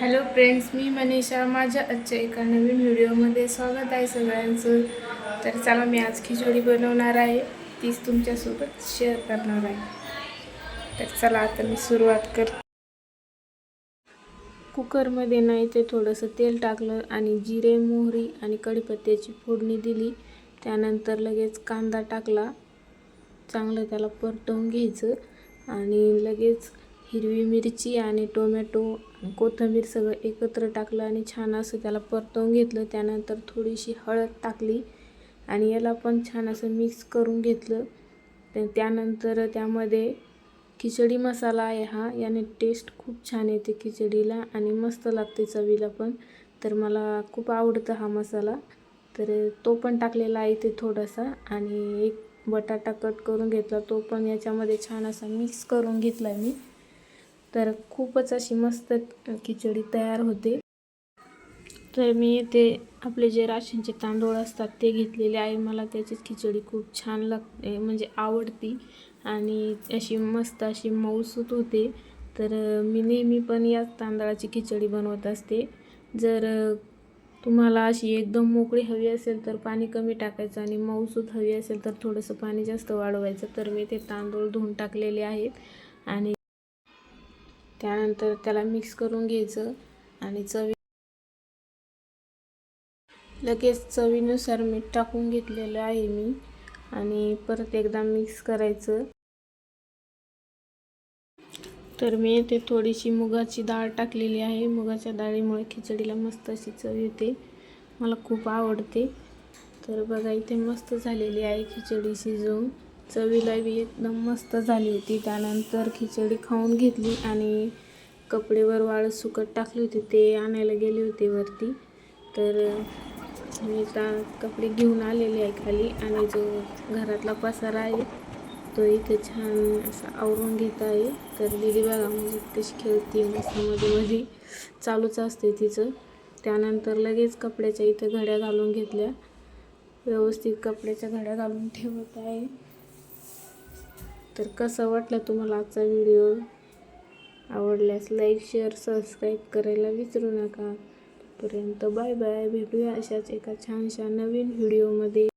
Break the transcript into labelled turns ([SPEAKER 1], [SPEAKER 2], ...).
[SPEAKER 1] Hello friends मी मनीषा. माझ्या आजच्या एका नवीन व्हिडिओमध्ये स्वागत आहे सगळ्यांचं. तर चला मी आज खिचडी बनवणार आहे. तीच तुमच्यासोबत शेअर करणार आहे. तर चला आता मी सुरुवात कर कुकरमध्ये नाही ते थोडंसं तेल टाकलं आणि जिरे मोहरी आणि कढीपत्त्याची फोडणी दिली. त्यानंतर लगेच कांदा टाकला. चांगलं त्याला परतवून घ्यायचं आणि लगेच हिरवी मिरची आणि टोमॅटो कोथिंबीर सगळं एकत्र टाकलं आणि छान असं त्याला परतवून घेतलं. त्यानंतर थोडीशी हळद टाकली आणि याला पण छान असं मिक्स करून घेतलं. तर त्यानंतर त्यामध्ये खिचडी मसाला आहे हा याने टेस्ट खूप छान येते खिचडीला आणि मस्त लागते चवीला पण. तर मला खूप आवडतं हा मसाला. तर तो पण टाकलेला आहे ते थोडासा आणि एक बटाटा कट करून घेतला. तो पण याच्यामध्ये छान असा मिक्स करून घेतला मी. तर खूपच अशी मस्त खिचडी तयार होते. तर मी इथे आपले जे राशनचे तांदूळ असतात ते घेतलेले आहे. मला त्याची खिचडी खूप छान लागते म्हणजे आवडती. आणि अशी मस्त अशी मऊसूत होते. तर मी नेहमी पण याच तांदळाची खिचडी बनवत असते. जर तुम्हाला अशी एकदम मोकळी हवी असेल तर पाणी कमी टाकायचं आणि मऊसूत हवी असेल तर थोडंसं पाणी जास्त वाढवायचं. तर मी ते तांदूळ धुवून टाकलेले आहेत. आणि त्यानंतर त्याला मिक्स करून घ्यायचं आणि चवी लगेच चवीनुसार मीठ टाकून घेतलेलं आहे मी. आणि परत एकदा मिक्स करायचं. तर मी येथे थोडीशी मुगाची डाळ टाकलेली आहे. मुगाच्या डाळीमुळे खिचडीला मस्त अशी चव येते. मला खूप आवडते. तर बघा इथे मस्त झालेली आहे खिचडी शिजवून. चवीला बी एकदम मस्त झाली होती. त्यानंतर खिचडी खाऊन घेतली आणि कपडेवर वाळत सुकत टाकली होती. ते आणायला गेले होते वरती. तर मी आता कपडे घेऊन आलेले आहे खाली आणि जो घरातला पसारा आहे तो इथे छान असा आवरून घेत आहे. तर दिदी बघा म्हणजे कशी खेळते मस्त मध्ये मध्ये चालूच असते तिचं. त्यानंतर लगेच कपड्याच्या इथे घड्या घालून घेतल्या. व्यवस्थित कपड्याच्या घड्या घालून ठेवत आहे. तर कसं वाटलं तुम्हाला आजचा व्हिडिओ आवडल्यास लाईक शेअर सबस्क्राईब करायला विसरू नका. तोपर्यंत बाय बाय भेटूया अशाच एका छानशा नवीन व्हिडिओमध्ये